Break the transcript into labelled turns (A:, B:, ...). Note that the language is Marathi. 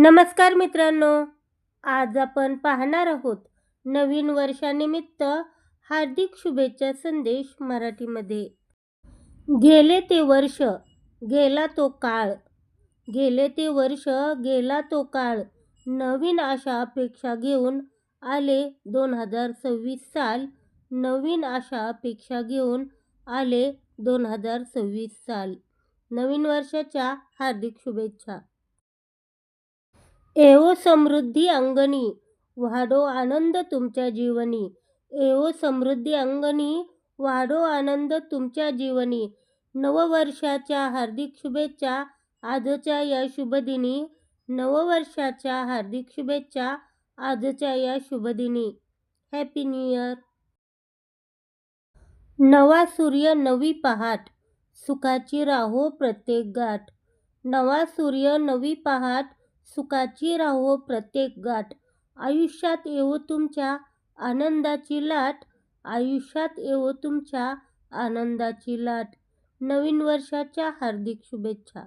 A: नमस्कार मित्रांनो आज आपण पाहणार आहोत नवीन वर्षानिमित्त हार्दिक शुभेच्छा संदेश मराठीमध्ये. गेले ते वर्ष गेला तो काळ. गेले ते वर्ष गेला तो काळ. नवीन आशा अपेक्षा घेऊन आले दोन हजार सव्वीस साल. नवीन आशा अपेक्षा घेऊन आले दोन हजार सव्वीस साल. नवीन वर्षाच्या हार्दिक शुभेच्छा. एवो समृद्धी अंगणी वाढो आनंद तुमच्या जीवनी. एवो समृद्धी अंगणी वाढो आनंद तुमच्या जीवनी. नववर्षाच्या हार्दिक शुभेच्छा. आजच्या या शुभदिनी नववर्षाच्या हार्दिक शुभेच्छा. आजच्या या शुभदिनी. हॅपी न्यू इयर नवा सूर्य नवी पहाट. सुखाची राहो प्रत्येक गाठ. नवा सूर्य नवी पहाट. सुखाची राहो प्रत्येक गाठ. आयुष्यात येवो तुमच्या आनंदाची लाट. आयुष्यात येवो तुमच्या आनंदाची लाट. नवीन वर्षाच्या हार्दिक शुभेच्छा.